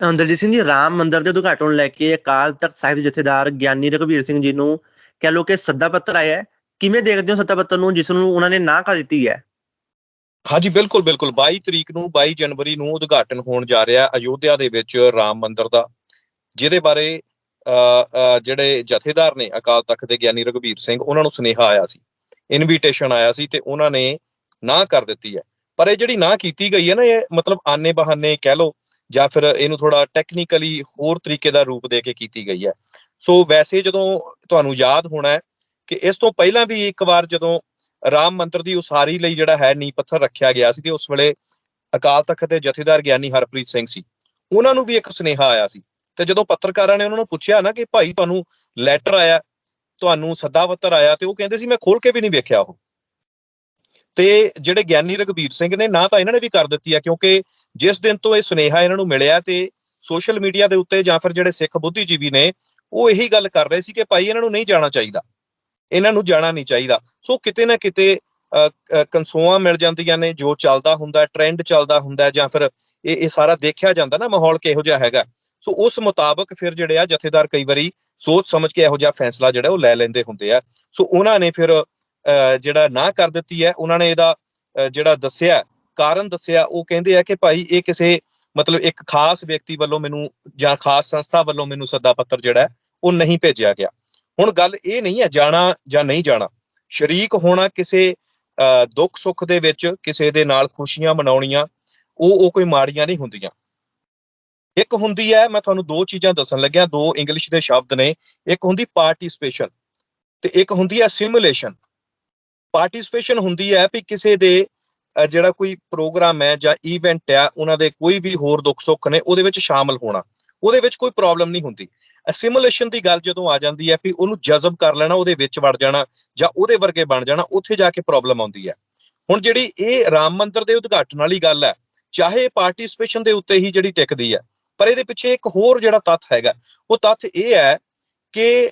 ਅ, ਦਲਜੀਤ ਸਿੰਘ ਜੀ ਰਾਮ ਮੰਦਿਰ ਦੇ ਉਦਘਾਟਨ ਲੈ ਕੇ ਅਕਾਲ ਤਖਤ ਸਾਹਿਬ ਜਥੇਦਾਰ ਗਿਆਨੀ ਰਘਬੀਰ ਸਿੰਘ ਜੀ ਨੂੰ ਕਹਿ ਲੋ ਕਿ ਸੱਦਾ ਪੱਤਰ ਆਇਆ ਹੈ। ਕਿਵੇਂ ਦੇਖਦੇ ਹੋ ਸੱਦਾ ਪੱਤਰ ਨੂੰ ਜਿਸ ਨੂੰ ਉਹਨਾਂ ਨੇ ਨਾ ਕਰ ਦਿੱਤੀ ਹੈ? ਹਾਂਜੀ ਬਿਲਕੁਲ ਬਿਲਕੁਲ। 22 ਤਰੀਕ ਨੂੰ 22 ਜਨਵਰੀ ਨੂੰ ਉਦਘਾਟਨ ਹੋਣ ਜਾ ਰਿਹਾ ਅਯੋਧਿਆ ਦੇ ਵਿੱਚ ਰਾਮ ਮੰਦਿਰ ਦਾ ਜਿਹਦੇ ਬਾਰੇ ਜਿਹੜੇ ਜਥੇਦਾਰ ਨੇ ਅਕਾਲ ਤਖਤ ਦੇ ਗਿਆਨੀ ਰਘਵੀਰ ਸਿੰਘ ਉਹਨਾਂ ਨੂੰ ਸੁਨੇਹਾ ਆਇਆ ਸੀ। ਇਨਵੀਟੇਸ਼ਨ ਆਇਆ ਸੀ ਤੇ ਉਹਨਾਂ ਨੇ ਨਾ ਕਰ ਦਿੱਤੀ ਹੈ। ਪਰ ਇਹ ਜਿਹੜੀ ਨਾ ਕੀਤੀ ਗਈ ਹੈ ਨਾ ਇਹ ਮਤਲਬ ਆਨੇ ਬਹਾਨੇ ਕਹਿ ਲਓ ਜਾਂ ਫਿਰ ਇਹਨੂੰ ਥੋੜਾ ਟੈਕਨੀਕਲੀ ਹੋਰ ਤਰੀਕੇ ਦਾ ਰੂਪ ਦੇ ਕੇ ਕੀਤੀ ਗਈ ਹੈ। ਸੋ ਵੈਸੇ ਜਦੋਂ ਤੁਹਾਨੂੰ ਯਾਦ ਹੋਣਾ ਹੈ ਕਿ ਇਸ ਤੋਂ ਪਹਿਲਾਂ ਵੀ ਇੱਕ ਵਾਰ ਜਦੋਂ ਰਾਮ ਮੰਦਿਰ ਦੀ ਉਸਾਰੀ ਲਈ ਜਿਹੜਾ ਹੈ ਨੀ ਪੱਥਰ ਰੱਖਿਆ ਗਿਆ ਸੀ ਤੇ ਉਸ ਵੇਲੇ ਅਕਾਲ ਤਖਤ ਦੇ ਜਥੇਦਾਰ ਗਿਆਨੀ ਹਰਪ੍ਰੀਤ ਸਿੰਘ ਸੀ, ਉਹਨਾਂ ਨੂੰ ਵੀ ਇੱਕ ਸੁਨੇਹਾ ਆਇਆ ਸੀ। ਤੇ ਜਦੋਂ ਪੱਤਰਕਾਰਾਂ ਨੇ ਉਹਨਾਂ ਨੂੰ ਪੁੱਛਿਆ ਨਾ ਕਿ ਭਾਈ ਤੁਹਾਨੂੰ ਲੈਟਰ ਆਇਆ, ਤੁਹਾਨੂੰ ਸੱਦਾ ਪੱਤਰ ਆਇਆ ਤੇ ਉਹ ਕਹਿੰਦੇ ਸੀ, ਮੈਂ ਖੋਲ ਕੇ ਵੀ ਨਹੀਂ ਵੇਖਿਆ ਉਹ। ਤੇ ਜਿਹੜੇ ਗਿਆਨੀ ਰਘਬੀਰ ਸਿੰਘ ਨੇ ਨਾ ਤਾਂ ਇਹਨਾਂ ਨੇ ਵੀ ਕਰ ਦਿੱਤੀ ਆ ਕਿਉਂਕਿ ਜਿਸ ਦਿਨ ਤੋਂ ਇਹ ਸੁਨੇਹਾ ਇਹਨਾਂ ਨੂੰ ਮਿਲਿਆ ਤੇ ਸੋਸ਼ਲ ਮੀਡੀਆ ਦੇ ਉੱਤੇ ਜਾਂ ਫਿਰ ਜਿਹੜੇ ਸਿੱਖ ਬੁੱਧੀਜੀਵੀ ਨੇ ਉਹ ਇਹੀ ਗੱਲ ਕਰ ਰਹੇ ਸੀ ਕਿ ਭਾਈ ਇਹਨਾਂ ਨੂੰ ਨਹੀਂ ਜਾਣਾ ਚਾਹੀਦਾ ਇਹਨਾਂ ਨੂੰ ਜਾਣਾ ਨਹੀਂ ਚਾਹੀਦਾ। ਸੋ ਕਿਤੇ ਨਾ ਕਿਤੇ ਅ, ਅ, ਮਿਲ ਜਾਂਦੀਆਂ ਨੇ ਜੋ ਚੱਲਦਾ ਹੁੰਦਾ ਟ੍ਰੈਂਡ ਚੱਲਦਾ ਹੁੰਦਾ ਜਾਂ ਫਿਰ ਇਹ ਇਹ ਸਾਰਾ ਦੇਖਿਆ ਜਾਂਦਾ ਨਾ ਮਾਹੌਲ ਕਿਹੋ ਜਿਹਾ ਹੈਗਾ। ਸੋ ਉਸ ਮੁਤਾਬਕ ਫਿਰ ਜਿਹੜੇ ਆ ਜਥੇਦਾਰ ਕਈ ਵਾਰੀ ਸੋਚ ਸਮਝ ਕੇ ਇਹੋ ਜਿਹਾ ਫੈਸਲਾ ਜਿਹੜਾ ਉਹ ਲੈ ਲੈਂਦੇ ਹੁੰਦੇ ਆ। ਸੋ ਉਹਨਾਂ ਨੇ ਫਿਰ ਜਿਹੜਾ ਨਾ ਕਰ ਦਿੱਤੀ ਹੈ ਉਹਨਾਂ ਨੇ ਇਹਦਾ ਜਿਹੜਾ ਦੱਸਿਆ ਕਾਰਨ ਦੱਸਿਆ ਉਹ ਕਹਿੰਦੇ ਆ ਕਿ ਭਾਈ ਇਹ ਕਿਸੇ ਮਤਲਬ ਇੱਕ ਖਾਸ ਵਿਅਕਤੀ ਵੱਲੋਂ ਮੈਨੂੰ ਜਾਂ ਖਾਸ ਸੰਸਥਾ ਵੱਲੋਂ ਮੈਨੂੰ ਸੱਦਾ ਪੱਤਰ ਜਿਹੜਾ ਉਹ ਨਹੀਂ ਭੇਜਿਆ ਗਿਆ। ਹੁਣ ਗੱਲ ਇਹ ਨਹੀਂ ਹੈ ਜਾਣਾ ਜਾਂ ਨਹੀਂ ਜਾਣਾ। ਸ਼ਰੀਕ ਹੋਣਾ ਕਿਸੇ ਅ, ਦੁੱਖ ਸੁੱਖ ਦੇ ਵਿੱਚ ਕਿਸੇ ਦੇ ਨਾਲ ਖੁਸ਼ੀਆਂ ਮਨਾਉਣੀਆਂ ਉਹ ਉਹ ਕੋਈ ਮਾੜੀਆਂ ਨਹੀਂ ਹੁੰਦੀਆਂ। ਇੱਕ ਹੁੰਦੀ ਹੈ ਮੈਂ ਤੁਹਾਨੂੰ ਦੋ ਚੀਜ਼ਾਂ ਦੱਸਣ ਲੱਗਿਆ ਦੋ ਇੰਗਲਿਸ਼ ਦੇ ਸ਼ਬਦ ਨੇ। ਇੱਕ ਹੁੰਦੀ ਪਾਰਟਿਸਿਪੇਸ਼ਨ ਤੇ ਇੱਕ ਹੁੰਦੀ ਹੈ ਸਿਮੂਲੇਸ਼ਨ ਪਾਰਟਿਸਿਪੇਸ਼ਨ ਹੁੰਦੀ ਹੈ ਵੀ ਕਿਸੇ ਦੇ ਜਿਹੜਾ ਕੋਈ ਪ੍ਰੋਗਰਾਮ ਹੈ ਜਾਂ ਇਵੈਂਟ ਹੈ, ਉਹਨਾਂ ਦੇ ਕੋਈ ਵੀ ਹੋਰ ਦੁੱਖ ਸੁੱਖ ਨੇ, ਉਹਦੇ ਵਿੱਚ ਸ਼ਾਮਲ ਹੋਣਾ। ਉਹਦੇ ਵਿੱਚ ਕੋਈ ਪ੍ਰੋਬਲਮ ਨਹੀਂ ਹੁੰਦੀ। ਸਿਮੂਲੇਸ਼ਨ ਦੀ ਗੱਲ ਜਦੋਂ ਆ ਜਾਂਦੀ ਹੈ ਵੀ ਉਹਨੂੰ ਜਜ਼ਬ ਕਰ ਲੈਣਾ, ਉਹਦੇ ਵਿੱਚ ਵੜ ਜਾਣਾ ਜਾਂ ਉਹਦੇ ਵਰਗੇ ਬਣ ਜਾਣਾ, ਉੱਥੇ ਜਾ ਕੇ ਪ੍ਰੋਬਲਮ ਆਉਂਦੀ ਹੈ। ਹੁਣ ਜਿਹੜੀ ਇਹ ਰਾਮ ਮੰਦਿਰ ਦੇ ਉਦਘਾਟਨ ਵਾਲੀ ਗੱਲ ਹੈ, ਚਾਹੇ ਪਾਰਟਿਸਿਪੇਸ਼ਨ ਦੇ ਉੱਤੇ ਹੀ ਜਿਹੜੀ ਟਿਕਦੀ ਹੈ, ਪਰ ਇਹਦੇ ਪਿੱਛੇ ਇੱਕ ਹੋਰ ਜਿਹੜਾ ਤੱਥ ਹੈਗਾ, ਉਹ ਤੱਥ ਇਹ ਹੈ ਕਿ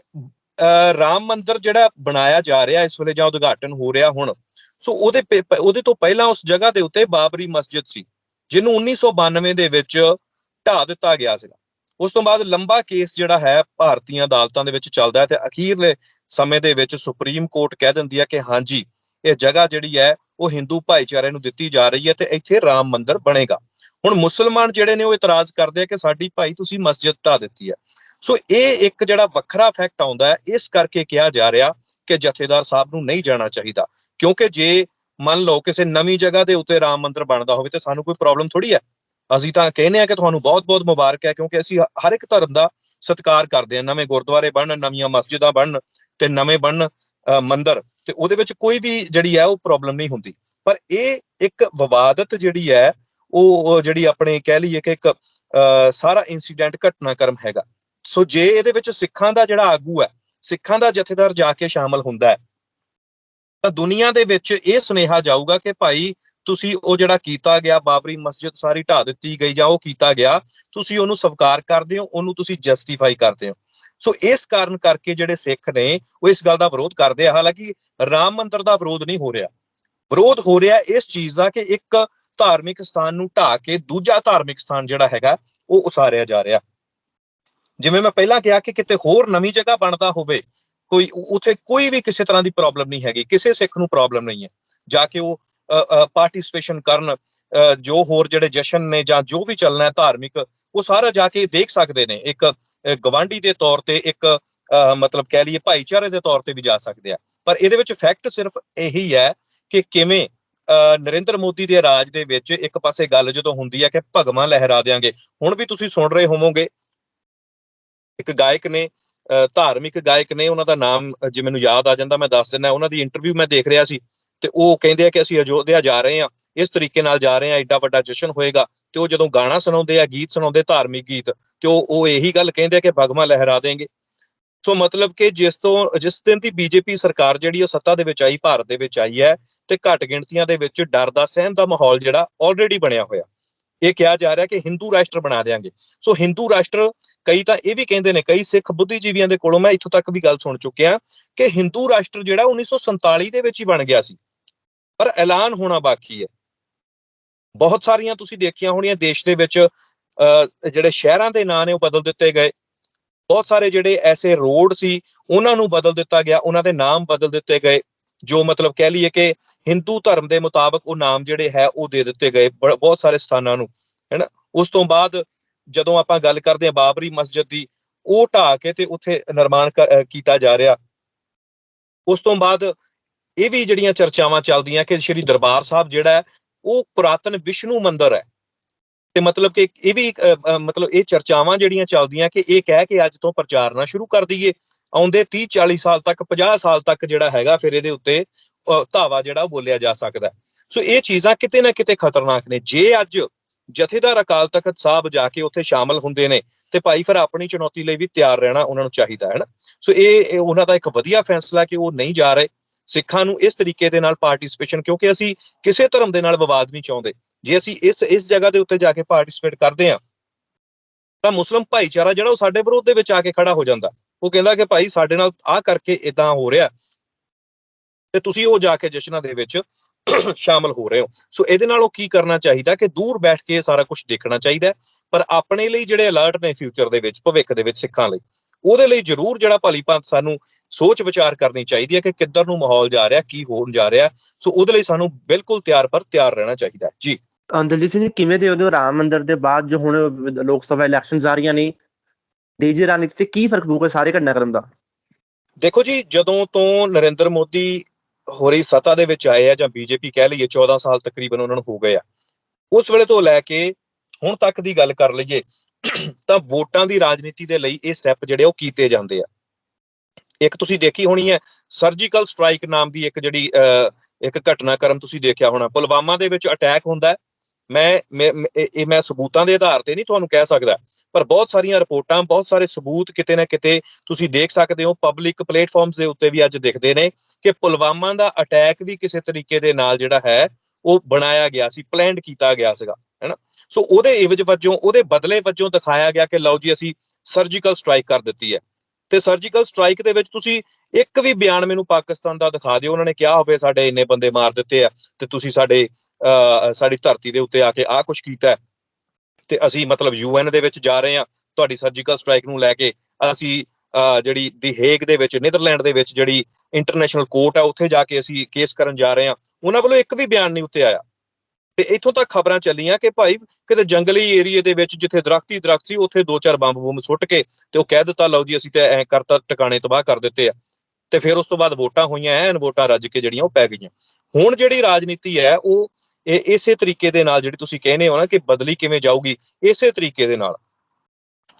ਰਾਮ ਮੰਦਿਰ ਜਿਹੜਾ ਬਣਾਇਆ ਜਾ ਰਿਹਾ ਇਸ ਵੇਲੇ ਜਾਂ ਉਦਘਾਟਨ ਹੋ ਰਿਹਾ ਹੁਣ, ਸੋ ਉਹਦੇ ਪੇ- ਉਹਦੇ ਤੋਂ ਪਹਿਲਾਂ ਉਸ ਜਗ੍ਹਾ ਦੇ ਉੱਤੇ ਬਾਬਰੀ ਮਸਜਿਦ ਸੀ, ਜਿਹਨੂੰ 1992 ਦੇ ਵਿੱਚ ਢਾ ਦਿੱਤਾ ਗਿਆ ਸੀਗਾ। ਉਸ ਤੋਂ ਬਾਅਦ ਲੰਬਾ ਕੇਸ ਜਿਹੜਾ ਹੈ ਭਾਰਤੀਆਂ ਅਦਾਲਤਾਂ ਦੇ ਵਿੱਚ ਚੱਲਦਾ ਹੈ ਤੇ ਅਖੀਰਲੇ ਸਮੇਂ ਦੇ ਵਿੱਚ ਸੁਪਰੀਮ ਕੋਰਟ ਕਹਿ ਦਿੰਦੀ ਹੈ ਕਿ ਹਾਂਜੀ, ਇਹ ਜਗ੍ਹਾ ਜਿਹੜੀ ਹੈ ਉਹ ਹਿੰਦੂ ਭਾਈਚਾਰੇ ਨੂੰ ਦਿੱਤੀ ਜਾ ਰਹੀ ਹੈ ਤੇ ਇੱਥੇ ਰਾਮ ਮੰਦਿਰ ਬਣੇਗਾ। ਹੁਣ ਮੁਸਲਮਾਨ ਜਿਹੜੇ ਨੇ ਉਹ ਇਤਰਾਜ਼ ਕਰਦੇ ਆ ਕਿ ਸਾਡੀ ਭਾਈ ਤੁਸੀਂ ਮਸਜਿਦ ਢਾ ਦਿੱਤੀ ਹੈ। ਸੋ ਇਹ ਇੱਕ ਜਿਹੜਾ ਵੱਖਰਾ ਫੈਕਟ ਆਉਂਦਾ ਹੈ ਇਸ ਕਰਕੇ ਕਿਹਾ ਜਾ ਰਿਹਾ ਕਿ ਜਥੇਦਾਰ ਸਾਹਿਬ ਨੂੰ ਨਹੀਂ ਜਾਣਾ ਚਾਹੀਦਾ। ਕਿਉਂਕਿ ਜੇ ਮੰਨ ਲਓ ਕਿਸੇ ਨਵੀਂ ਜਗ੍ਹਾ ਦੇ ਉੱਤੇ ਰਾਮ ਮੰਦਿਰ ਬਣਦਾ ਹੋਵੇ ਤੇ ਸਾਨੂੰ ਕੋਈ ਪ੍ਰੋਬਲਮ ਥੋੜੀ ਹੈ। ਅਸੀਂ ਤਾਂ ਕਹਿੰਦੇ ਆ ਕਿ ਤੁਹਾਨੂੰ ਬਹੁਤ-ਬਹੁਤ ਮੁਬਾਰਕ ਹੈ ਕਿਉਂਕਿ ਅਸੀਂ ਹਰ ਇੱਕ ਧਰਮ ਦਾ ਸਤਿਕਾਰ ਕਰਦੇ ਹਾਂ। ਨਵੇਂ ਗੁਰਦੁਆਰੇ ਬਣਨ ਨਵੀਆਂ ਮਸਜਿਦਾਂ ਬਣਨ ਤੇ ਨਵੇਂ ਬਣਨ ਅ, ਮੰਦਿਰ ਤੇ ਉਹਦੇ ਵਿੱਚ ਕੋਈ ਵੀ ਜਿਹੜੀ ਹੈ ਉਹ ਪ੍ਰੋਬਲਮ ਨਹੀਂ ਹੁੰਦੀ। ਪਰ ਇਹ ਇੱਕ ਵਿਵਾਦਤ ਜਿਹੜੀ ਹੈ ਉਹ ਜਿਹੜੀ ਆਪਣੇ ਕਹਿ ਲਈਏ ਕਿ ਇੱਕ ਅ, ਸਾਰਾ ਇਨਸੀਡੈਂਟ ਘਟਨਾਕ੍ਰਮ ਹੈਗਾ। ਸੋ ਜੇ ਇਹਦੇ ਵਿੱਚ ਸਿੱਖਾਂ ਦਾ ਜਿਹੜਾ ਆਗੂ ਹੈ, ਸਿੱਖਾਂ ਦਾ ਜਥੇਦਾਰ ਜਾ ਕੇ ਸ਼ਾਮਲ ਹੁੰਦਾ ਹੈ, ਤਾਂ ਦੁਨੀਆ ਦੇ ਵਿੱਚ ਇਹ ਸੁਨੇਹਾ ਜਾਊਗਾ ਕਿ ਭਾਈ ਤੁਸੀਂ ਉਹ ਜਿਹੜਾ ਕੀਤਾ ਗਿਆ, ਬਾਬਰੀ ਮਸਜਿਦ ਸਾਰੀ ਢਾ ਦਿੱਤੀ ਗਈ ਜਾਂ ਉਹ ਕੀਤਾ ਗਿਆ, ਤੁਸੀਂ ਉਹਨੂੰ ਸਵੀਕਾਰ ਕਰਦੇ ਹੋ, ਉਹਨੂੰ ਤੁਸੀਂ ਜਸਟੀਫਾਈ ਕਰਦੇ ਹੋ। ਸੋ ਇਸ ਕਾਰਨ ਕਰਕੇ ਜਿਹੜੇ ਸਿੱਖ ਨੇ, ਉਹ ਇਸ ਗੱਲ ਦਾ ਵਿਰੋਧ ਕਰਦੇ ਆ। ਹਾਲਾਂਕਿ ਰਾਮ ਮੰਦਿਰ ਦਾ ਵਿਰੋਧ ਨਹੀਂ ਹੋ ਰਿਹਾ। ਵਿਰੋਧ ਹੋ ਰਿਹਾ ਇਸ ਚੀਜ਼ ਦਾ ਕਿ ਇੱਕ ਧਾਰਮਿਕ ਸਥਾਨ ਨੂੰ ਢਾ ਕੇ ਦੂਜਾ ਧਾਰਮਿਕ ਸਥਾਨ ਜਿਹੜਾ ਹੈਗਾ, ਉਹ ਉਸਾਰਿਆ ਜਾ ਰਿਹਾ। ਜਿਵੇਂ ਮੈਂ ਪਹਿਲਾਂ ਕਿਹਾ ਕਿ ਕਿਤੇ ਹੋਰ ਨਵੀਂ ਜਗ੍ਹਾ ਬਣਦਾ ਹੋਵੇ ਕੋਈ ਉ- ਉੱਥੇ ਕੋਈ ਵੀ ਕਿਸੇ ਤਰ੍ਹਾਂ ਦੀ ਪ੍ਰੋਬਲਮ ਨਹੀਂ ਹੈਗੀ ਕਿਸੇ ਸਿੱਖ ਨੂੰ ਪ੍ਰੋਬਲਮ ਨਹੀਂ ਹੈ। ਜਾ ਕੇ ਉਹ ਪਾਰਟਿਸਿਪੇਸ਼ਨ ਕਰਨ ਜੋ ਹੋਰ ਜਿਹੜੇ ਜਸ਼ਨ ਨੇ ਜਾਂ ਜੋ ਵੀ ਚੱਲਣਾ ਹੈ ਧਾਰਮਿਕ ਉਹ ਸਾਰਾ ਜਾ ਕੇ ਦੇਖ ਸਕਦੇ ਨੇ। ਇੱਕ ਅ, ਗਵਾਂਢੀ ਦੇ ਤੌਰ ਤੇ ਇੱਕ ਅ, ਮਤਲਬ ਕਹਿ ਲਈਏ ਭਾਈਚਾਰੇ ਦੇ ਤੌਰ ਤੇ ਵੀ ਜਾ ਸਕਦੇ ਆ। ਪਰ ਇਹਦੇ ਵਿੱਚ ਫੈਕਟ ਸਿਰਫ ਇਹੀ ਹੈ ਕਿ ਕਿਵੇਂ ਅ, ਨਰਿੰਦਰ ਮੋਦੀ ਦੇ ਰਾਜ ਦੇ ਵਿੱਚ ਇੱਕ ਪਾਸੇ ਗੱਲ ਜਦੋਂ ਹੁੰਦੀ ਹੈ ਕਿ ਭਗਵਾਂ ਲਹਿਰਾ ਦਿਆਂਗੇ। ਹੁਣ ਵੀ ਤੁਸੀਂ ਸੁਣ ਰਹੇ ਹੋਵੋਗੇ ਇੱਕ ਗਾਇਕ ਨੇ ਅ, ਧਾਰਮਿਕ ਗਾਇਕ ਨੇ ਉਹਨਾਂ ਦਾ ਨਾਮ ਜੇ ਮੈਨੂੰ ਯਾਦ ਆ ਜਾਂਦਾ ਮੈਂ ਦੱਸ ਦਿੰਦਾ ਉਹਨਾਂ ਦੀ ਇੰਟਰਵਿਊ ਮੈਂ ਦੇਖ ਰਿਹਾ ਸੀ ਤੇ ਉਹ ਕਹਿੰਦੇ ਆ ਕਿ ਅਸੀਂ ਅਯੋਧਿਆ ਜਾ ਰਹੇ ਹਾਂ ਇਸ ਤਰੀਕੇ ਨਾਲ ਜਾ ਰਹੇ ਹਾਂ ਐਡਾ ਵੱਡਾ ਜਸ਼ਨ ਹੋਏਗਾ ਤੇ ਉਹ ਜਦੋਂ ਗਾਣਾ ਸੁਣਾਉਂਦੇ ਆ ਗੀਤ ਸੁਣਾਉਂਦੇ ਧਾਰਮਿਕ ਗੀਤ ਤੇ ਉਹ ਉਹ ਇਹੀ ਗੱਲ ਕਹਿੰਦੇ ਆ ਕਿ ਭਗਮਾ ਲਹਿਰਾ ਦੇਂਗੇ ਸੋ ਮਤਲਬ ਕਿ ਜਿਸ ਤੋਂ ਜਿਸ ਦਿਨ ਦੀ ਬੀਜੇਪੀ ਸਰਕਾਰ ਜਿਹੜੀ ਉਹ ਸੱਤਾ ਦੇ ਵਿੱਚ ਆਈ ਭਾਰਤ ਦੇ ਵਿੱਚ ਆਈ ਹੈ ਤੇ ਘੱਟ ਗਿਣਤੀਆਂ ਦੇ ਵਿੱਚ ਡਰ ਦਾ ਸਹਿਮ ਦਾ ਮਾਹੌਲ ਜਿਹੜਾ ਆਲਰੇਡੀ ਬਣਿਆ ਹੋਇਆ। ਇਹ ਕਿਹਾ ਜਾ ਰਿਹਾ ਕਿ ਹਿੰਦੂ ਰਾਸ਼ਟਰ ਬਣਾ ਦੇਾਂਗੇ ਸੋ ਹਿੰਦੂ ਰਾਸ਼ਟਰ ਕਈ ਤਾਂ ਇਹ ਵੀ ਕਹਿੰਦੇ ਨੇ ਕਈ ਸਿੱਖ ਬੁੱਧੀਜੀਵੀਆਂ ਦੇ ਕੋਲੋਂ ਮੈਂ ਇੱਥੋਂ ਤੱਕ ਵੀ ਗੱਲ ਸੁਣ ਚੁੱਕਿਆ ਕਿ ਹਿੰਦੂ ਰਾਸ਼ਟਰ ਜਿਹੜਾ 1947 ਦੇ ਵਿੱਚ ਹੀ ਬਣ ਗਿਆ ਸੀ। ਪਰ ਐਲਾਨ ਹੋਣਾ ਬਾਕੀ ਹੈ। ਬਹੁਤ ਸਾਰੀਆਂ ਤੁਸੀਂ ਦੇਖੀਆਂ ਹੋਣੀਆਂ ਦੇਸ਼ ਦੇ ਵਿੱਚ ਅਹ, ਜਿਹੜੇ ਸ਼ਹਿਰਾਂ ਦੇ ਨਾਂ ਨੇ ਉਹ ਬਦਲ ਦਿੱਤੇ ਗਏ। ਬਹੁਤ ਸਾਰੇ ਜਿਹੜੇ ਐਸੇ ਰੋਡ ਸੀ ਉਹਨਾਂ ਨੂੰ ਬਦਲ ਦਿੱਤਾ ਗਿਆ ਉਹਨਾਂ ਦੇ ਨਾਮ ਬਦਲ ਦਿੱਤੇ ਗਏ ਜੋ ਮਤਲਬ ਕਹਿ ਲਈਏ ਕਿ ਹਿੰਦੂ ਧਰਮ ਦੇ ਮੁਤਾਬਕ ਉਹ ਨਾਮ ਜਿਹੜੇ ਹੈ ਉਹ ਦੇ ਦਿੱਤੇ ਗਏ ਬ- ਬਹੁਤ ਸਾਰੇ ਸਥਾਨਾਂ ਨੂੰ ਹੈਨਾ ਉਸ ਤੋਂ ਬਾਅਦ ਜਦੋਂ ਆਪਾਂ ਗੱਲ ਕਰਦੇ ਹਾਂ ਬਾਬਰੀ ਮਸਜਿਦ ਦੀ ਉਹ ਢਾਹ ਕੇ ਤੇ ਉੱਥੇ ਨਿਰਮਾਣ ਕੀਤਾ ਜਾ ਰਿਹਾ। ਉਸ ਤੋਂ ਬਾਅਦ ਇਹ ਵੀ ਜਿਹੜੀਆਂ ਚਰਚਾਵਾਂ ਚੱਲਦੀਆਂ ਕਿ ਸ਼੍ਰੀ ਦਰਬਾਰ ਸਾਹਿਬ ਜਿਹੜਾ ਹੈ ਉਹ ਪੁਰਾਤਨ ਵਿਸ਼ਨੂੰ ਮੰਦਿਰ ਹੈ। ਤੇ ਮਤਲਬ ਕਿ ਇਹ ਵੀ ਅਹ, ਮਤਲਬ ਇਹ ਚਰਚਾਵਾਂ ਜਿਹੜੀਆਂ ਚੱਲਦੀਆਂ ਕਿ ਇਹ ਕਹਿ ਕੇ ਅੱਜ ਤੋਂ ਪ੍ਰਚਾਰਨਾ ਸ਼ੁਰੂ ਕਰ ਦਈਏ। ਆਉਂਦੇ 30 40 ਸਾਲ ਤੱਕ 50 ਸਾਲ ਤੱਕ ਜਿਹੜਾ ਹੈਗਾ ਫਿਰ ਇਹਦੇ ਉੱਤੇ ਅਹ, ਧਾਵਾ ਜਿਹੜਾ ਉਹ ਬੋਲਿਆ ਜਾ ਸਕਦਾ ਸੋ ਇਹ ਚੀਜ਼ਾਂ ਕਿਤੇ ਨਾ ਕਿਤੇ ਖਤਰਨਾਕ ਨੇ। ਜੇ ਅੱਜ ਜਥੇਦਾਰ ਅਕਾਲ ਤਖਤ ਸਾਹਿਬ ਜਾ ਕੇ ਉੱਥੇ ਸ਼ਾਮਲ ਹੁੰਦੇ ਨੇ ਤੇ ਭਾਈ ਫਿਰ ਆਪਣੀ ਚੁਣੌਤੀ ਲਈ ਵੀ ਤਿਆਰ ਰਹਿਣਾ ਉਹਨਾਂ ਨੂੰ ਚਾਹੀਦਾ ਹੈ ਨਾ। ਸੋ ਇਹ ਉਹਨਾਂ ਦਾ ਇੱਕ ਵਧੀਆ ਫੈਸਲਾ ਕਿ ਉਹ ਨਹੀਂ ਜਾ ਰਹੇ। ਸਿੱਖਾਂ ਨੂੰ ਇਸ ਤਰੀਕੇ ਦੇ ਨਾਲ ਪਾਰਟਿਸਿਪੇਸ਼ਨ ਕਿਉਂਕਿ ਅਸੀਂ ਕਿਸੇ ਧਰਮ ਦੇ ਨਾਲ ਵਿਵਾਦ ਨਹੀਂ ਚਾਹੁੰਦੇ। ਜੇ ਅਸੀਂ ਇਸ ਇਸ ਜਗ੍ਹਾ ਦੇ ਉੱਤੇ ਜਾ ਕੇ ਪਾਰਟਿਸਿਪੇਟ ਕਰਦੇ ਹਾਂ, ਤਾਂ ਮੁਸਲਮ ਭਾਈਚਾਰਾ ਜਿਹੜਾ ਉਹ ਸਾਡੇ ਵਿਰੋਧ ਦੇ ਵਿੱਚ ਆ ਕੇ ਖੜਾ ਹੋ ਜਾਂਦਾ। ਉਹ ਕਹਿੰਦਾ ਕਿ ਭਾਈ ਸਾਡੇ ਨਾਲ ਆਹ ਕਰਕੇ ਇਦਾਂ ਹੋ ਰਿਹਾ। ਤੇ ਤੁਸੀਂ ਉਹ ਜਾ ਕੇ ਜਸ਼ਨਾਂ ਦੇ ਵਿੱਚ ਸ਼ਾਮਲ ਹੋ ਰਹੇ ਹੋ। ਸੋ ਇਹਦੇ ਨਾਲ ਉਹ ਕੀ ਕਰਨਾ ਚਾਹੀਦਾ ਕਿ ਦੂਰ ਬੈਠ ਕੇ ਸਾਰਾ ਕੁਝ ਦੇਖਣਾ ਚਾਹੀਦਾ। ਪਰ ਆਪਣੇ ਲਈ ਜਿਹੜੇ ਅਲਰਟ ਨੇ ਫਿਊਚਰ ਦੇ ਵਿੱਚ ਭਵਿੱਖ ਦੇ ਵਿੱਚ ਸਿੱਖਾਂ ਲਈ ਉਹਦੇ ਲਈ ਜ਼ਰੂਰ ਜਿਹੜਾ ਭਲੀ ਭਾਂਤ ਸਾਨੂੰ ਸੋਚ ਵਿਚਾਰ ਕਰਨੀ ਚਾਹੀਦੀ ਹੈ ਕਿ ਕਿੱਧਰ ਨੂੰ ਮਾਹੌਲ ਜਾ ਰਿਹਾ ਕੀ ਹੋਣ ਜਾ ਰਿਹਾ ਸੋ ਉਹਦੇ ਲਈ ਸਾਨੂੰ ਬਿਲਕੁਲ ਤਿਆਰ ਪਰ ਤਿਆਰ ਰਹਿਣਾ ਚਾਹੀਦਾ ਜੀ। ਦਲਜੀਤ ਸਿੰਘ ਕਿਵੇਂ ਦੇਖਦੇ ਹੋ ਰਾਮ ਮੰਦਿਰ ਦੇ ਬਾਅਦ ਜੋ ਹੁਣ ਲੋਕ ਸਭਾ ਇਲੈਕਸ਼ਨਸ ਆ ਰਹੀਆਂ ਨੇ ਦੇਸ਼ ਦੀ ਰਾਜਨੀਤੀ ਤੇ ਕੀ ਫ਼ਰਕ ਪਊਗਾ ਸਾਰੇ ਘਟਨਾਕ੍ਰਮ ਦਾ? ਦੇਖੋ ਜੀ ਜਦੋਂ ਤੋਂ ਨਰਿੰਦਰ ਮੋਦੀ ਹੋ ਰਹੀ ਸੱਤਾ ਦੇ ਵਿੱਚ ਆਏ ਆ ਜਾਂ ਬੀਜੇਪੀ ਕਹਿ ਲਈਏ 14 ਸਾਲ ਤਕਰੀਬਨ ਉਹਨਾਂ ਨੂੰ ਹੋ ਗਏ ਆ। ਉਸ ਵੇਲੇ ਤੋਂ ਲੈ ਕੇ ਹੁਣ ਤੱਕ ਦੀ ਗੱਲ ਕਰ ਲਈਏ ਤਾਂ ਵੋਟਾਂ ਦੀ ਰਾਜਨੀਤੀ ਦੇ ਲਈ ਇਹ ਸਟੈਪ ਜਿਹੜੇ ਉਹ ਕੀਤੇ ਜਾਂਦੇ ਆ। ਇੱਕ ਤੁਸੀਂ ਦੇਖੀ ਹੋਣੀ ਹੈ ਸਰਜੀਕਲ ਸਟ੍ਰਾਈਕ ਨਾਮ ਦੀ ਇੱਕ ਜਿਹੜੀ ਅਹ, ਇੱਕ ਘਟਨਾਕ੍ਰਮ ਤੁਸੀਂ ਦੇਖਿਆ ਹੋਣਾ। ਪੁਲਵਾਮਾ ਦੇ ਵਿੱਚ ਅਟੈਕ ਹੁੰਦਾ ਹੈ। ਮੈਂ, ਮੈਂ- ਮੈਂ- ਇਹ ਮੈਂ ਸਬੂਤਾਂ ਦੇ ਆਧਾਰ ਤੇ ਨਹੀਂ ਤੁਹਾਨੂੰ ਕਹਿ ਸਕਦਾ। ਪਰ ਬਹੁਤ ਸਾਰੀਆਂ ਰਿਪੋਰਟਾਂ, ਬਹੁਤ ਸਾਰੇ ਸਬੂਤ ਕਿਤੇ ਨਾ ਕਿਤੇ ਤੁਸੀਂ ਦੇਖ ਸਕਦੇ ਹੋ ਪਬਲਿਕ ਪਲੇਟਫਾਰਮਸ ਦੇ ਉੱਤੇ ਵੀ ਅੱਜ ਦਿਖਦੇ ਨੇ ਕਿ ਪੁਲਵਾਮਾ ਦਾ ਅਟੈਕ ਵੀ ਕਿਸੇ ਤਰੀਕੇ ਦੇ ਨਾਲ ਜਿਹੜਾ ਹੈ, ਉਹ ਬਣਾਇਆ ਗਿਆ ਸੀ ਪਲਾਨਡ ਕੀਤਾ ਗਿਆ ਸੀਗਾ ਹੈਨਾ ਸੋ ਉਹਦੇ ਇਵਜ ਵਜੋਂ, ਉਹਦੇ ਬਦਲੇ ਵਜੋਂ ਦਿਖਾਇਆ ਗਿਆ ਕਿ ਲਓ ਜੀ, ਅਸੀਂ ਸਰਜੀਕਲ ਸਟ੍ਰਾਈਕ ਕਰ ਦਿੱਤੀ ਹੈ। ਤੇ ਸਰਜੀਕਲ ਸਟ੍ਰਾਈਕ ਦੇ ਵਿੱਚ ਤੁਸੀਂ ਇੱਕ ਵੀ ਬਿਆਨ ਮੈਨੂੰ ਪਾਕਿਸਤਾਨ ਦਾ ਦਿਖਾ ਦਿਓ, ਉਹਨਾਂ ਨੇ ਕਿਹਾ ਹੋਵੇ ਸਾਡੇ ਇੰਨੇ ਬੰਦੇ ਮਾਰ ਦਿੱਤੇ ਆ, ਤੇ ਤੁਸੀਂ ਸਾਡੇ ਸਾਡੀ ਧਰਤੀ ਦੇ ਉੱਤੇ ਆ ਕੇ ਆਹ ਕੁਝ ਕੀਤਾ ਤੇ ਅਸੀਂ ਮਤਲਬ ਯੂਐਨ ਦੇ ਵਿੱਚ ਜਾ ਰਹੇ ਹਾਂ, ਤੁਹਾਡੀ ਸਰਜੀਕਲ ਸਟ੍ਰਾਈਕ ਨੂੰ ਲੈ ਕੇ। ਅਸੀਂ ਜਿਹੜੀ ਦੀ ਹੇਗ ਦੇ ਵਿੱਚ, ਨੀਦਰਲੈਂਡ ਦੇ ਵਿੱਚ ਜਿਹੜੀ ਇੰਟਰਨੈਸ਼ਨਲ ਕੋਰਟ ਹੈ ਉੱਥੇ ਜਾ ਕੇ ਅਸੀਂ ਕੇਸ ਕਰਨ ਜਾ ਰਹੇ ਹਾਂ। ਉਹਨਾਂ ਵੱਲੋਂ ਇੱਕ ਵੀ ਬਿਆਨ ਨਹੀਂ ਉੱਤੇ ਆਇਆ। ਤੇ ਇੱਥੋਂ ਤੱਕ ਖਬਰਾਂ ਚੱਲੀਆਂ ਕਿ ਭਾਈ ਕਿਤੇ ਜੰਗਲੀ ਏਰੀਏ ਦੇ ਵਿੱਚ ਜਿੱਥੇ ਦਰਖਤ ਹੀ ਦਰਖਤ ਸੀ, ਉੱਥੇ ਦੋ ਚਾਰ ਬੰਬ ਬੰਬ ਸੁੱਟ ਕੇ ਤੇ ਉਹ ਕਹਿ ਦਿੱਤਾ, ਲਓ ਜੀ, ਅਸੀਂ ਤੇ ਐ ਕਰਤਾ, ਟਿਕਾਣੇ ਤਬਾਹ ਕਰ ਦਿੱਤੇ ਆ। ਤੇ ਫਿਰ ਉਸ ਤੋਂ ਬਾਅਦ ਵੋਟਾਂ ਹੋਈਆਂ, ਐਨ ਵੋਟਾਂ ਰੱਜ ਕੇ ਜਿਹੜੀਆਂ ਉਹ ਪੈ ਗਈਆਂ। ਹੁਣ ਜਿਹੜੀ ਰਾਜਨੀਤੀ ਹੈ, ਉਹ ਇਹ ਇਸੇ ਤਰੀਕੇ ਦੇ ਨਾਲ ਜਿਹੜੀ ਤੁਸੀਂ ਕਹਿੰਦੇ ਹੋ ਨਾ ਕਿ ਬਦਲੀ ਕਿਵੇਂ ਜਾਊਗੀ ਇਸੇ ਤਰੀਕੇ ਦੇ ਨਾਲ।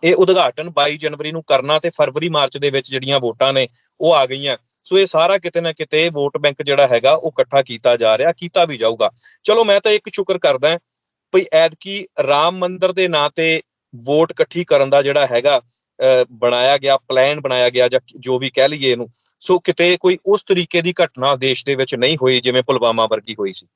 ਇਹ ਉਦਘਾਟਨ 22 ਜਨਵਰੀ ਨੂੰ ਕਰਨਾ ਤੇ ਫਰਵਰੀ ਮਾਰਚ ਦੇ ਵਿੱਚ ਜਿਹੜੀਆਂ ਵੋਟਾਂ ਨੇ ਉਹ ਆ ਗਈਆਂ। ਸੋ ਇਹ ਸਾਰਾ ਕਿਤੇ ਨਾ ਕਿਤੇ ਵੋਟ ਬੈਂਕ ਜਿਹੜਾ ਹੈਗਾ ਉਹ ਇਕੱਠਾ ਕੀਤਾ ਜਾ ਰਿਹਾ ਕੀਤਾ ਵੀ ਜਾਊਗਾ। ਚਲੋ ਮੈਂ ਤਾਂ ਇੱਕ ਸ਼ੁਕਰ ਕਰਦਾ ਹਾਂ ਭਈ ਐਤਕੀ ਰਾਮ ਮੰਦਿਰ ਦੇ ਨਾਂ ਤੇ ਵੋਟ ਇਕੱਠੀ ਕਰਨ ਦਾ ਜਿਹੜਾ ਹੈਗਾ ਅਹ, ਬਣਾਇਆ ਗਿਆ ਪਲਾਨ ਬਣਾਇਆ ਗਿਆ ਜਾਂ ਜੋ ਵੀ ਕਹਿ ਲਈਏ ਇਹਨੂੰ। ਸੋ ਕਿਤੇ ਕੋਈ ਉਸ ਤਰੀਕੇ ਦੀ ਘਟਨਾ ਦੇਸ਼ ਦੇ ਵਿੱਚ ਨਹੀਂ ਹੋਈ ਜਿਵੇਂ ਪੁਲਵਾਮਾ ਵਰਗੀ ਹੋਈ ਸੀ।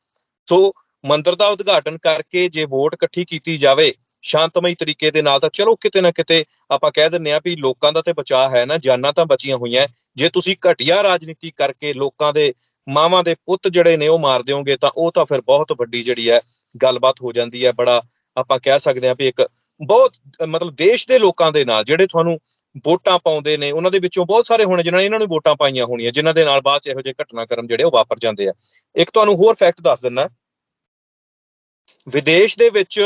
ਸੋ ਮੰਦਰ ਦਾ ਉਦਘਾਟਨ ਕਰਕੇ ਜੇ ਵੋਟ ਇਕੱਠੀ ਕੀਤੀ ਜਾਵੇ ਸ਼ਾਂਤਮਈ ਤਰੀਕੇ ਦੇ ਨਾਲ, ਤਾਂ ਚਲੋ ਕਿਤੇ ਨਾ ਕਿਤੇ ਆਪਾਂ ਕਹਿ ਦਿੰਨੇ ਆ ਵੀ ਲੋਕਾਂ ਦਾ ਤੇ ਬਚਾਅ ਹੈ ਨਾ, ਜਾਨਾਂ ਤਾਂ ਬਚੀਆਂ ਹੋਈਆਂ। ਜੇ ਤੁਸੀਂ ਘਟੀਆ ਰਾਜਨੀਤੀ ਕਰਕੇ ਲੋਕਾਂ ਦੇ ਮਾਵਾਂ ਦੇ ਪੁੱਤ ਜਿਹੜੇ ਨੇ ਉਹ ਮਾਰ ਦਿਓਗੇ, ਤਾਂ ਉਹ ਤਾਂ ਫਿਰ ਬਹੁਤ ਵੱਡੀ ਜਿਹੜੀ ਹੈ ਗੱਲਬਾਤ ਹੋ ਜਾਂਦੀ ਹੈ। ਬੜਾ ਆਪਾਂ ਕਹਿ ਸਕਦੇ ਹਾਂ ਵੀ ਇੱਕ ਬਹੁਤ ਮਤਲਬ ਦੇਸ਼ ਦੇ ਲੋਕਾਂ ਦੇ ਨਾਲ ਜਿਹੜੇ ਤੁਹਾਨੂੰ ਵੋਟਾਂ ਪਾਉਂਦੇ ਨੇ ਉਹਨਾਂ ਦੇ ਵਿੱਚੋਂ ਬਹੁਤ ਸਾਰੇ ਹੋਣੇ ਜਿਨ੍ਹਾਂ ਨੇ ਇਹਨਾਂ ਨੂੰ ਵੋਟਾਂ ਪਾਈਆਂ ਹੋਣੀਆਂ ਜਿਨ੍ਹਾਂ ਦੇ ਨਾਲ ਬਾਅਦ ਚ ਇਹੋ ਜਿਹੇ ਘਟਨਾਕ੍ਰਮ ਜਿਹੜੇ ਉਹ ਵਾਪਰ ਜਾਂਦੇ ਆ। ਇੱਕ ਤੁਹਾਨੂੰ ਹੋਰ ਫੈਕਟ ਦੱਸ ਦਿੰਦਾ। ਵਿਦੇਸ਼ ਦੇ ਵਿੱਚ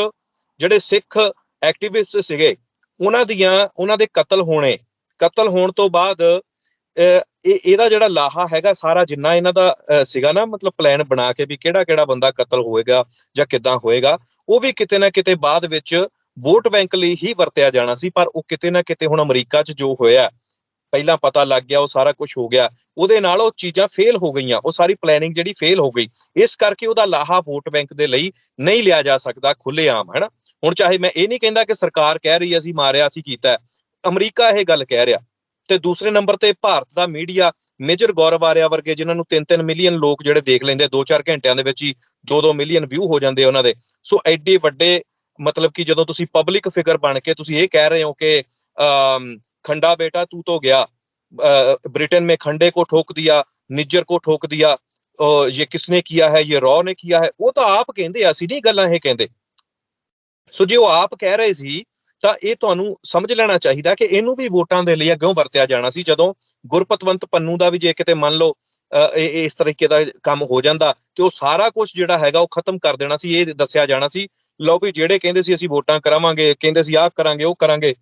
ਜਿਹੜੇ ਸਿੱਖ ਐਕਟਿਵਿਸਟ ਸੀਗੇ ਉਹਨਾਂ ਦੀਆਂ ਉਹਨਾਂ ਦੇ ਕਤਲ ਹੋਣੇ ਕਤਲ ਹੋਣ ਤੋਂ ਬਾਅਦ ਅਹ, ਇਹ ਇਹਦਾ ਜਿਹੜਾ ਲਾਹਾ ਹੈਗਾ ਸਾਰਾ ਜਿੰਨਾ ਇਹਨਾਂ ਦਾ ਸੀਗਾ ਨਾ ਮਤਲਬ ਪਲਾਨ ਬਣਾ ਕੇ ਵੀ ਕਿਹੜਾ ਕਿਹੜਾ ਬੰਦਾ ਕਤਲ ਹੋਏਗਾ ਜਾਂ ਕਿੱਦਾਂ ਹੋਏਗਾ ਉਹ ਵੀ ਕਿਤੇ ਨਾ ਕਿਤੇ ਬਾਅਦ ਵਿੱਚ ਵੋਟ ਬੈਂਕ ਲਈ ਹੀ ਵਰਤਿਆ ਜਾਣਾ ਸੀ, ਪਰ ਉਹ ਕਿਤੇ ਨਾ ਕਿਤੇ ਹੁਣ ਅਮਰੀਕਾ 'ਚ ਜੋ ਹੋਇਆ, ਪਹਿਲਾਂ ਪਤਾ ਲੱਗ ਗਿਆ, ਉਹ ਸਾਰਾ ਕੁਝ ਹੋ ਗਿਆ। ਉਹਦੇ ਨਾਲ ਉਹ ਚੀਜ਼ਾਂ ਫੇਲ ਹੋ ਗਈਆਂ, ਉਹ ਸਾਰੀ ਪਲੈਨਿੰਗ ਜਿਹੜੀ ਫੇਲ ਹੋ ਗਈ। ਇਸ ਕਰਕੇ ਉਹਦਾ ਲਾਹਾ ਵੋਟ ਬੈਂਕ ਦੇ ਲਈ ਨਹੀਂ ਲਿਆ ਜਾ ਸਕਦਾ ਖੁੱਲੇਆਮ ਹੈਨਾ? ਹੁਣ ਚਾਹੇ ਮੈਂ ਇਹ ਨਹੀਂ ਕਹਿੰਦਾ ਕਿ ਸਰਕਾਰ ਕਹਿ ਰਹੀ ਹੈ, ਅਸੀਂ ਮਾਰਿਆ, ਅਸੀਂ ਕੀਤਾ ਅਮਰੀਕਾ ਇਹ ਗੱਲ ਕਹਿ ਰਿਹਾ। ਤੇ ਦੂਸਰੇ ਨੰਬਰ ਤੇ ਭਾਰਤ ਦਾ ਮੀਡੀਆ, ਮੇਜਰ ਗੌਰਵ ਆਰਿਆ ਵਰਗੇ, ਜਿਨ੍ਹਾਂ ਨੂੰ 3-3 ਮਿਲੀਅਨ ਲੋਕ ਜਿਹੜੇ ਦੇਖ ਲੈਂਦੇ 2-4 ਘੰਟਿਆਂ ਦੇ ਵਿੱਚ ਹੀ 2-2 ਮਿਲੀਅਨ ਵਿਊ ਹੋ ਜਾਂਦੇ ਉਹਨਾਂ ਦੇ। ਸੋ ਐਡੇ ਵੱਡੇ ਮਤਲਬ ਕਿ ਜਦੋਂ ਤੁਸੀਂ ਪਬਲਿਕ ਫਿਗਰ ਬਣ ਕੇ ਤੁਸੀਂ ਇਹ ਕਹਿ ਰਹੇ ਹੋ ਕਿ ਅਮ, ਖੰਡਾ ਬੇਟਾ ਤੂੰ तो गया अ, ब्रिटेन में खंडे को ठोक दिया निज्जर को ठोक दिया और ये किसने किया है ये रॉ ने किया है वो तो आप ਕਹਿੰਦੇ ਆ, ਅਸੀਂ ਨਹੀਂ ਗੱਲਾਂ ਇਹ ਕਹਿੰਦੇ ਸੋ ਜੇ ਉਹ ਆਪ ਕਹਿ ਰਹੇ ਸੀ ਤਾਂ ਇਹ ਤੁਹਾਨੂੰ ਸਮਝ ਲੈਣਾ ਚਾਹੀਦਾ ਕਿ ਇਹਨੂੰ ਵੀ ਵੋਟਾਂ ਦੇ ਲਈ ਅੱਗੋਂ ਵਰਤਿਆ ਜਾਣਾ ਸੀ ਜਦੋਂ ਗੁਰਪਤਵੰਤ ਪੰਨੂ ਦਾ ਵੀ ਜੇ ਕਿਤੇ ਮੰਨ ਲਓ ਅ, ਇਹ ਇਹ ਇਸ ਤਰੀਕੇ ਦਾ ਕੰਮ ਹੋ ਜਾਂਦਾ ਤੇ ਉਹ ਸਾਰਾ ਕੁਝ ਜਿਹੜਾ ਹੈਗਾ ਉਹ ਖਤਮ ਕਰ ਦੇਣਾ ਸੀ ਇਹ ਦੱਸਿਆ ਜਾਣਾ ਸੀ ਲਓ ਵੀ ਜਿਹੜੇ ਕਹਿੰਦੇ ਸੀ ਅਸੀਂ ਵੋਟਾਂ ਕਰਾਵਾਂਗੇ, ਕਹਿੰਦੇ ਸੀ ਆਹ ਕਰਾਂਗੇ, ਉਹ ਕਰਾਂਗੇ।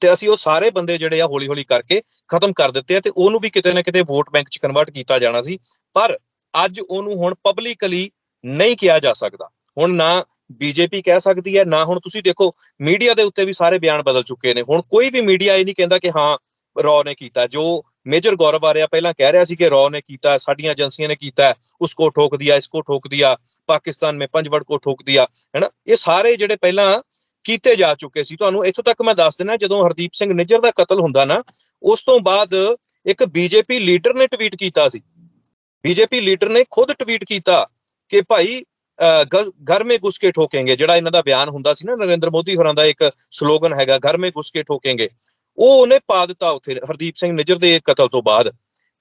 ਤੇ ਅਸੀਂ ਉਹ ਸਾਰੇ ਬੰਦੇ ਜਿਹੜੇ ਆ ਹੌਲੀ ਹੌਲੀ ਕਰਕੇ ਖਤਮ ਕਰ ਦਿੱਤੇ ਆ ਤੇ ਉਹਨੂੰ ਵੀ ਕਿਤੇ ਨਾ ਕਿਤੇ ਵੋਟ ਬੈਂਕ 'ਚ ਕਨਵਰਟ ਕੀਤਾ ਜਾਣਾ ਸੀ। ਪਰ ਅੱਜ ਉਹਨੂੰ ਹੁਣ ਪਬਲਿਕਲੀ ਨਹੀਂ ਕਿਹਾ ਜਾ ਸਕਦਾ। ਹੁਣ ਨਾ ਬੀਜੇਪੀ ਕਹਿ ਸਕਦੀ ਹੈ, ਨਾ ਹੁਣ ਤੁਸੀਂ ਦੇਖੋ ਮੀਡੀਆ ਦੇ ਉੱਤੇ ਵੀ ਸਾਰੇ ਬਿਆਨ ਬਦਲ ਚੁੱਕੇ ਨੇ। ਹੁਣ ਕੋਈ ਵੀ ਮੀਡੀਆ ਇਹ ਨਹੀਂ ਕਹਿੰਦਾ ਕਿ ਹਾਂ ਰੌ ਨੇ ਕੀਤਾ। ਜੋ ਮੇਜਰ ਗੌਰਵ ਆਰਿਆ ਪਹਿਲਾਂ ਕਹਿ ਰਿਹਾ ਸੀ ਕਿ ਰੌ ਨੇ ਕੀਤਾ ਸਾਡੀਆਂ ਏਜੰਸੀਆਂ ਨੇ ਕੀਤਾ ਉਸਕੋ ਠੋਕ ਦਿਆ ਇਸਕੋ ਠੋਕ ਦਿਆ ਪਾਕਿਸਤਾਨ ਮੇ ਪੰਜਵੜ ਕੋ ਠੋਕ ਦਿਆ ਹੈਨਾ? ਇਹ ਸਾਰੇ ਜਿਹੜੇ ਪਹਿਲਾਂ ਕੀਤੇ ਜਾ ਚੁੱਕੇ ਸੀ ਤੁਹਾਨੂੰ ਇੱਥੋਂ ਤੱਕ ਮੈਂ ਦੱਸ ਦਿੰਦਾ ਜਦੋਂ ਹਰਦੀਪ ਸਿੰਘ ਨਿੱਜਰ ਦਾ ਕਤਲ ਹੁੰਦਾ ਨਾ ਉਸ ਤੋਂ ਬਾਅਦ ਇੱਕ ਬੀਜੇਪੀ ਲੀਡਰ ਨੇ ਟਵੀਟ ਕੀਤਾ ਸੀ। ਬੀਜੇਪੀ ਲੀਡਰ ਨੇ ਖੁਦ ਟਵੀਟ ਕੀਤਾ ਕਿ ਭਾਈ ਅਹ, ਗ- ਘਰ ਮੇ ਘੁਸ ਕੇ ਠੋਕेंगे ਜਿਹੜਾ ਇਹਨਾਂ ਦਾ ਬਿਆਨ ਹੁੰਦਾ ਸੀ ਨਾ ਨਰਿੰਦਰ ਮੋਦੀ ਹੋਰਾਂ ਦਾ ਇੱਕ ਸਲੋਗਨ ਹੈਗਾ ਘਰ ਮੇ ਘੁਸ ਕੇ ਠੋਕेंगे ਉਹ ਉਹਨੇ ਪਾ ਦਿੱਤਾ ਉੱਥੇ, ਹਰਦੀਪ ਸਿੰਘ ਨਿੱਜਰ ਦੇ ਕਤਲ ਤੋਂ ਬਾਅਦ।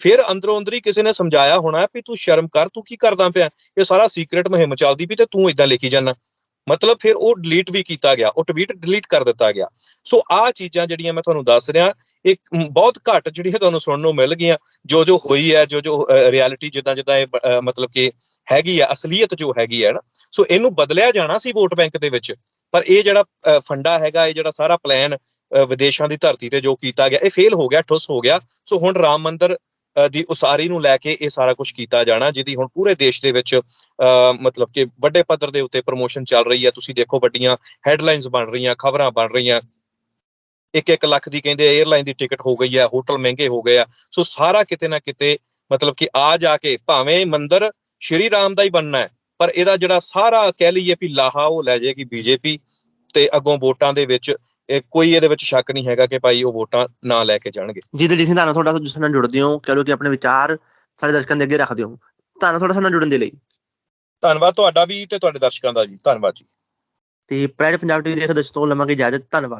ਫਿਰ ਅੰਦਰੋਂ ਅੰਦਰੀ ਕਿਸੇ ਨੇ ਸਮਝਾਇਆ ਹੋਣਾ ਵੀ ਤੂੰ ਸ਼ਰਮ ਕਰ, ਤੂੰ ਕੀ ਕਰਦਾ ਪਿਆ? ਇਹ ਸਾਰਾ ਸੀਕ੍ਰੀਟ ਮੁਹਿੰਮ ਚੱਲਦੀ ਵੀ ਤੇ ਤੂੰ ਇਦਾਂ ਲਿਖੀ ਜਾਂਦਾ। ਮਤਲਬ ਫਿਰ ਉਹ ਡਿਲੀਟ ਵੀ ਕੀਤਾ ਗਿਆ, ਉਹ ਟਵੀਟ ਡਿਲੀਟ ਕਰ ਦਿੱਤਾ ਗਿਆ। ਸੋ ਆਹ ਚੀਜ਼ਾਂ ਜਿਹੜੀਆਂ ਮੈਂ ਤੁਹਾਨੂੰ ਦੱਸ ਰਿਹਾ ਇੱਕ ਬਹੁਤ ਘੱਟ ਜਿਹੜੀਆਂ ਤੁਹਾਨੂੰ ਸੁਣਨ ਨੂੰ ਮਿਲ ਗਈਆਂ। ਜੋ ਜੋ ਹੋਈ ਹੈ, ਜੋ ਜੋ ਰਿਐਲਿਟੀ ਜਿੱਦਾਂ ਜਿੱਦਾਂ ਇਹ ਮਤਲਬ ਕਿ ਹੈਗੀ ਆ, ਅਸਲੀਅਤ ਜੋ ਹੈਗੀ ਹੈ ਨਾ। ਸੋ ਇਹਨੂੰ ਬਦਲਿਆ ਜਾਣਾ ਸੀ ਵੋਟ ਬੈਂਕ ਦੇ ਵਿੱਚ। ਪਰ ਇਹ ਜਿਹੜਾ ਫੰਡਾ ਹੈਗਾ, ਇਹ ਜਿਹੜਾ ਸਾਰਾ ਪਲਾਨ ਵਿਦੇਸ਼ਾਂ ਦੀ ਧਰਤੀ ਤੇ ਜੋ ਕੀਤਾ ਗਿਆ, ਇਹ ਫੇਲ ਹੋ ਗਿਆ, ਠੁੱਸ ਹੋ ਗਿਆ। ਸੋ ਹੁਣ ਰਾਮ ਮੰਦਿਰ ਦੀ ਉਸਾਰੀ ਨੂੰ ਲੈ ਕੇ ਇਹ ਸਾਰਾ ਕੁਝ ਕੀਤਾ ਜਾਣਾ, ਜਿਹਦੀ ਹੁਣ ਪੂਰੇ ਦੇਸ਼ ਦੇ ਵਿੱਚ ਮਤਲਬ ਕਿ ਵੱਡੇ ਪੱਧਰ ਦੇ ਉੱਤੇ ਪ੍ਰੋਮੋਸ਼ਨ ਚੱਲ ਰਹੀ ਹੈ। ਤੁਸੀਂ ਦੇਖੋ ਵੱਡੀਆਂ ਹੈਡਲਾਈਨਸ ਬਣ ਰਹੀਆਂ, ਖਬਰਾਂ ਬਣ ਰਹੀਆਂ। ਇੱਕ ਇੱਕ ਲੱਖ ਦੀ ਕਹਿੰਦੇ 에ਅਰਲਾਈਨ ਦੀ ਟਿਕਟ ਹੋ ਗਈ ਹੈ ਹੋਟਲ ਮਹਿੰਗੇ ਹੋ ਗਏ ਆ। ਸੋ ਸਾਰਾ ਕਿਤੇ ਨਾ ਕਿਤੇ ਮਤਲਬ ਕਿ ਆ ਜਾ ਕੇ ਭਾਵੇਂ ਮੰਦਿਰ ਸ਼੍ਰੀ ਰਾਮ ਦਾ ਹੀ ਬਣਨਾ ਹੈ ਪਰ ਇਹਦਾ ਜਿਹੜਾ ਸਾਰਾ ਕਹਿ ਲਈਏ ਵੀ ਲਾਹਾ ਉਹ ਲੈ ਜਾਏਗੀ ਬੀਜੇਪੀ ਤੇ ਅੱਗੋਂ ਵੋਟਾਂ ਦੇ ਵਿੱਚ ਇਹ ਕੋਈ ਇਹਦੇ ਵਿੱਚ ਸ਼ੱਕ ਨਹੀਂ ਹੈਗਾ ਕਿ ਭਾਈ ਉਹ ਵੋਟਾਂ ਨਾ ਲੈ ਕੇ ਜਾਣਗੇ। ਜੀ ਦਲਜੀਤ ਸਿੰਘ ਤੁਹਾਨੂੰ ਤੁਹਾਡਾ ਜਿਸ ਨਾਲ ਜੁੜਦੇ ਹੋ ਕਹ ਲਓ ਕਿ ਆਪਣੇ ਵਿਚਾਰ ਸਾਡੇ ਦਰਸ਼ਕਾਂ ਦੇ ਅੱਗੇ ਰੱਖਦੇ ਹੋ ਤੁਹਾਨੂੰ ਤੁਹਾਡਾ ਨਾਲ ਜੁੜਨ ਦੇ ਲਈ। ਧੰਨਵਾਦ ਤੁਹਾਡਾ ਵੀ ਤੇ ਤੁਹਾਡੇ ਦਰਸ਼ਕਾਂ ਦਾ ਜੀ ਧੰਨਵਾਦ ਜੀ। ਤੇ ਪ੍ਰਾਈਡ ਪੰਜਾਬ ਟੀਵੀ ਦੇਖ ਦਰਸ਼ਕ ਤੋਂ ਲਵਾਂਗੇ ਇਜਾਜ਼ਤ। ਧੰਨਵਾਦ।